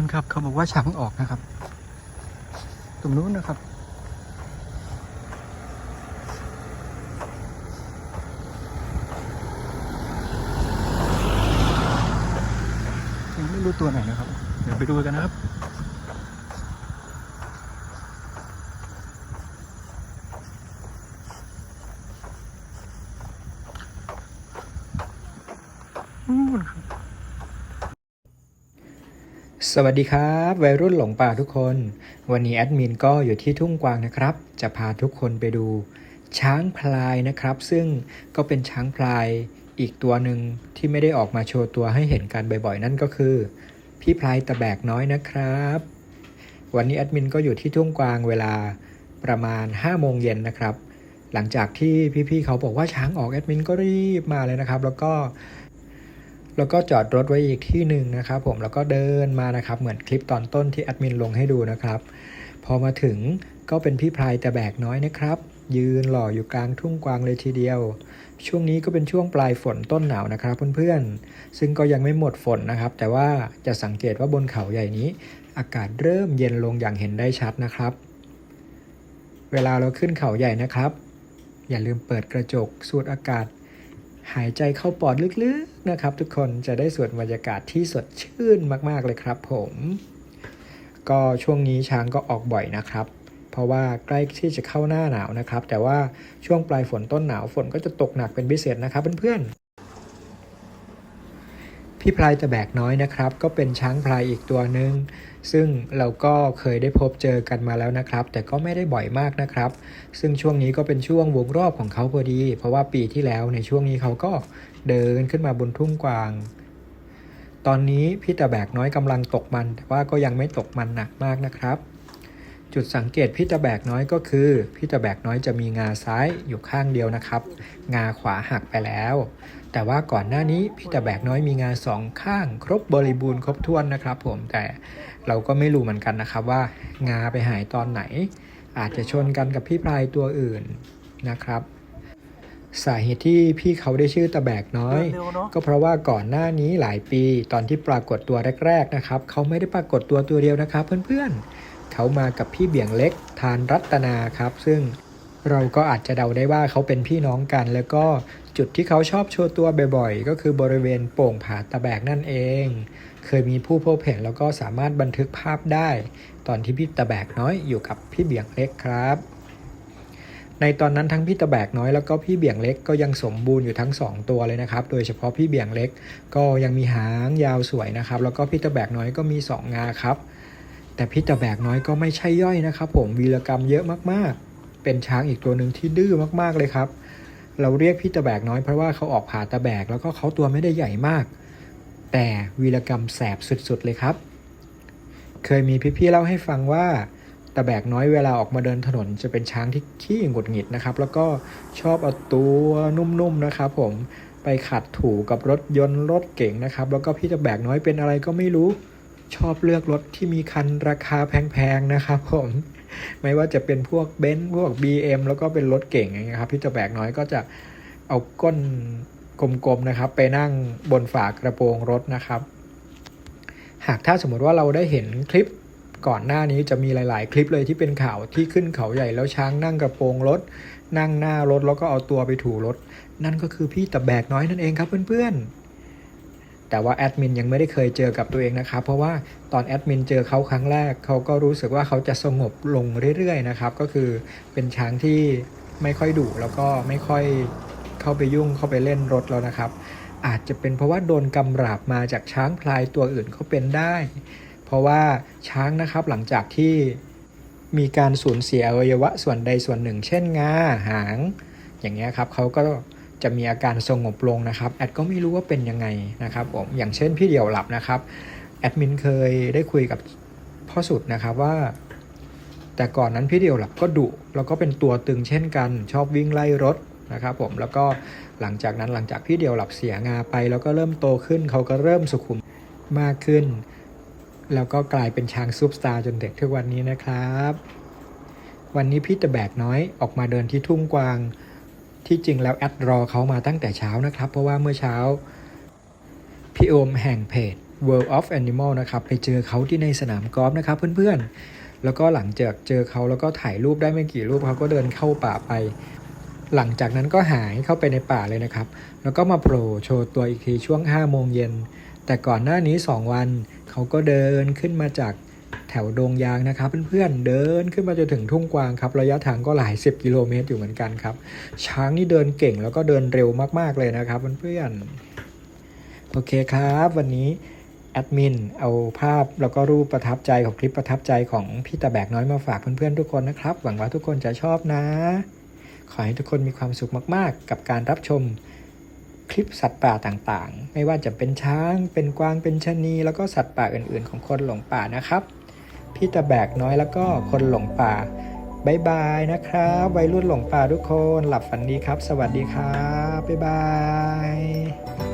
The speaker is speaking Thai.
คนครับเขาบอกว่าช้างออกนะครับ ตรงนู้นนะครับ ยังไม่รู้ตัวไหนนะครับ เดี๋ยวไปดูกันนะครับนู่นครับ สวัสดีครับ วัยรุ่นหลงป่าทุกคน วันนี้แอดมินก็อยู่ที่ทุ่งกวางนะครับ จะพาทุกคนไปดู ช้างพลายนะครับ ซึ่งก็เป็นช้างพลายอีกตัวหนึ่งที่ไม่ได้ออกมาโชว์ตัวให้เห็นกันบ่อยๆ นั่นก็คือ พี่พลายตะแบกน้อยนะครับ วันนี้แอดมินก็อยู่ที่ทุ่งกวางเวลาประมาณ5โมงเย็นนะครับ หลังจากที่พี่ๆเขาบอกว่าช้างออกแอดมินก็รีบมาเลยนะครับ แล้วก็ แล้วก็จอดรถไว้อีกที่หนึ่งนะครับผมแล้วก็เดินมานะครับ เหมือนคลิปตอนต้นที่แอดมินลงให้ดูนะครับ พอมาถึงก็เป็นพี่พลายแต่แบกน้อยนะครับ ยืนหล่ออยู่กลางทุ่งกวางเลยทีเดียว ช่วงนี้ก็เป็นช่วงปลายฝนต้นหนาวนะครับเพื่อนๆ ซึ่งก็ยังไม่หมดฝนนะครับ แต่ว่าจะสังเกตว่าบนเขาใหญ่นี้ อากาศเริ่มเย็นลงอย่างเห็นได้ชัดนะครับ เวลาเราขึ้นเขาใหญ่นะครับ อย่าลืมเปิดกระจกสูดอากาศ หายใจเข้าปอดลึกๆนะครับ ทุกคนจะได้สูดบรรยากาศที่สดชื่นมากๆเลยครับผม ก็ช่วงนี้ช้างก็ออกบ่อยนะครับ เพราะว่าใกล้ที่จะเข้าหน้าหนาวนะครับ แต่ว่าช่วงปลายฝนต้นหนาวฝนก็จะตกหนักเป็นพิเศษนะครับเพื่อนๆ พี่พลายตะแบกน้อยนะครับ ก็เป็นช้างพลายอีกตัวหนึ่งซึ่งเราก็เคยได้พบเจอกันมาแล้วนะครับ แต่ก็ไม่ได้บ่อยมากนะครับ ซึ่งช่วงนี้ก็เป็นช่วงวงรอบของเขาพอดี เพราะว่าปีที่แล้วในช่วงนี้เขาก็เดินขึ้นมาบนทุ่งกวาง ตอนนี้พี่ตะแบกน้อยกำลังตกมัน แต่ว่าก็ยังไม่ตกมันหนักมากนะครับ จุดสังเกตพี่ตะแบกน้อยก็คือพี่ตะแบกน้อยจะมีงาซ้ายอยู่ข้างเดียวนะครับ งาขวาหักไปแล้ว แต่ว่าก่อนหน้านี้พี่ตะแบกน้อยมีงาสองข้าง ครบบริบูรณ์ครบถ้วนนะครับ ผมแต่เราก็ไม่รู้เหมือนกันนะครับว่า งาไปหายตอนไหน อาจจะชนกันกับพี่พลายตัวอื่นนะครับ สาเหตุที่พี่เขาได้ชื่อตะแบกน้อยเร็วๆเนอะก็เพราะว่าก่อนหน้านี้หลายปีตอนที่ปรากฏตัวแรก ๆนะครับ เขาไม่ได้ปรากฏตัวตัวเดียวนะครับ เพื่อนๆ เขามากับพี่เบี่ยงเล็กทานรัตนาครับ ซึ่งเราก็อาจจะเดาได้ว่าเขาเป็นพี่น้องกัน แล้วก็จุดที่เขาชอบโชว์ตัวบ่อยๆ ก็คือบริเวณโป่งผาตะแบกนั่นเอง เคยมีผู้พบเห็นแล้วก็สามารถบันทึกภาพได้ ตอนที่พี่ตะแบกน้อยอยู่กับพี่เบี่ยงเล็กครับ ในตอนนั้นทั้งพี่ตะแบกน้อยแล้วก็พี่เบี่ยงเล็กก็ยังสมบูรณ์อยู่ทั้งสองตัวเลยนะครับ โดยเฉพาะพี่เบี่ยงเล็กก็ยังมีหางยาวสวยนะครับ แล้วก็พี่ตะแบกน้อยก็มีสองงาครับ แต่พี่ตะแบกน้อยก็ไม่ใช่ย่อยนะครับ ผมวีรกรรมเยอะมากๆ เป็นช้างอีกตัวหนึ่งที่ดื้อมากๆเลยครับ เราเรียกพี่ตะแบกน้อยเพราะว่าเขาออกผ่าตะแบกแล้วก็เขาตัวไม่ได้ใหญ่มาก แต่วีรกรรมแสบสุดๆเลยครับ เคยมีพี่ๆเล่าให้ฟังว่าตะแบกน้อยเวลาออกมาเดินถนนจะเป็นช้างที่ขี้หงุดหงิดนะครับ แล้วก็ชอบเอาตัวนุ่มๆนะครับ ผมไปขัดถูกับรถยนต์รถเก๋งนะครับ แล้วก็พี่ตะแบกน้อยเป็นอะไรก็ไม่รู้ ชอบเลือกรถที่มีคันราคาแพงๆนะครับผม ไม่ว่าจะเป็นพวกเบนซ์พวก BM แล้วก็เป็นรถเก่งอย่างเงี้ยครับพี่ตะแบกน้อยก็จะเอาก้นกลมๆนะครับ ไปนั่งบนฝากระโปรงรถนะครับ หากถ้าสมมติว่าเราได้เห็นคลิปก่อนหน้านี้จะมีหลาย ๆ คลิปเลยที่เป็นข่าวที่ขึ้นเขาใหญ่แล้วช้างนั่งกระโปรงรถ นั่งหน้ารถแล้วก็เอาตัวไปถูรถ นั่นก็คือพี่ตะแบกน้อยนั่นเองครับเพื่อนๆ แต่ว่าแอดมินยังไม่ได้เคยเจอกับตัวเองนะครับเพราะว่าตอนแอดมินเจอเขาครั้งแรกเขาก็รู้สึกว่าเขาจะสงบลงเรื่อยๆนะครับก็คือเป็นช้างที่ไม่ค่อยดุแล้วก็ไม่ค่อยเข้าไปยุ่งเข้าไปเล่นรถแล้วนะครับ อาจจะเป็นเพราะว่าโดนกำราบมาจากช้างพลายตัวอื่นก็เป็นได้ เพราะว่าช้างนะครับหลังจากที่มีการสูญเสียอวัยวะส่วนใดส่วนหนึ่ง เช่นงาหาง อย่างเงี้ยครับเขาก็ จะมีอาการสงบลงนะครับแอดก็ไม่รู้ว่าเป็นยังไงนะครับผมอย่างเช่นพี่เดี่ยวหลับนะครับแอดมินเคยได้คุยกับพ่อสุดนะครับว่า แต่ก่อนนั้นพี่เดี่ยวหลับก็ดุแล้วก็เป็นตัวตึงเช่นกัน ชอบวิ่งไล่รถนะครับผมแล้วก็หลังจากนั้นหลังจากพี่เดี่ยวหลับเสียงาไป แล้วก็เริ่มโตขึ้นเขาก็เริ่มสุขุมมากขึ้น แล้วก็กลายเป็นช้างซุปสตาร์จนเด็กทุกวันนี้นะครับ วันนี้พี่ตะแบกน้อยออกมาเดินที่ทุ่งกวาง ที่จริงแล้วแอดรอเขามาตั้งแต่เช้านะครับ เพราะว่าเมื่อเช้า พี่โอมแห่งเพจ World of Animal นะครับไปเจอเขาที่ในสนามกอล์ฟนะครับเพื่อนๆ แล้วก็หลังจากเจอเขาแล้วก็ถ่ายรูปได้ไม่กี่รูปเขาก็เดินเข้าป่าไป หลังจากนั้นก็หายเข้าไปในป่าเลยนะครับ แล้วก็มาโผล่โชว์ตัวอีกทีช่วง5โมงเย็นแต่ก่อนหน้านี้ 2 วันเขาก็เดินขึ้นมาจาก แถวดงยางนะครับ เพื่อนๆเดินขึ้นมาจนถึงทุ่งกวางครับ ระยะทางก็หลาย 10 กิโลเมตรอยู่เหมือนกันครับ ช้างนี่เดินเก่งแล้วก็เดินเร็วมากๆเลยนะครับเพื่อนๆโอเคครับ วันนี้แอดมินเอาภาพแล้วก็รูปประทับใจของคลิปประทับใจของพี่ตาแบกน้อยมาฝากเพื่อนๆทุกคนนะครับ หวังว่าทุกคนจะชอบนะ ขอให้ทุกคนมีความสุขมากๆ กับการรับชมคลิปสัตว์ป่าต่างๆ ไม่ว่าจะเป็นช้าง เป็นกวาง เป็นชะนี แล้วก็สัตว์ป่าอื่นๆ ของคนหลงป่านะครับ พี่ตะแบกน้อยแล้วก็คนหลงป่าบายบายนะครับ วัยรุ่นหลงป่าทุกคน หลับฝันดีครับ สวัสดีครับ บ๊ายบาย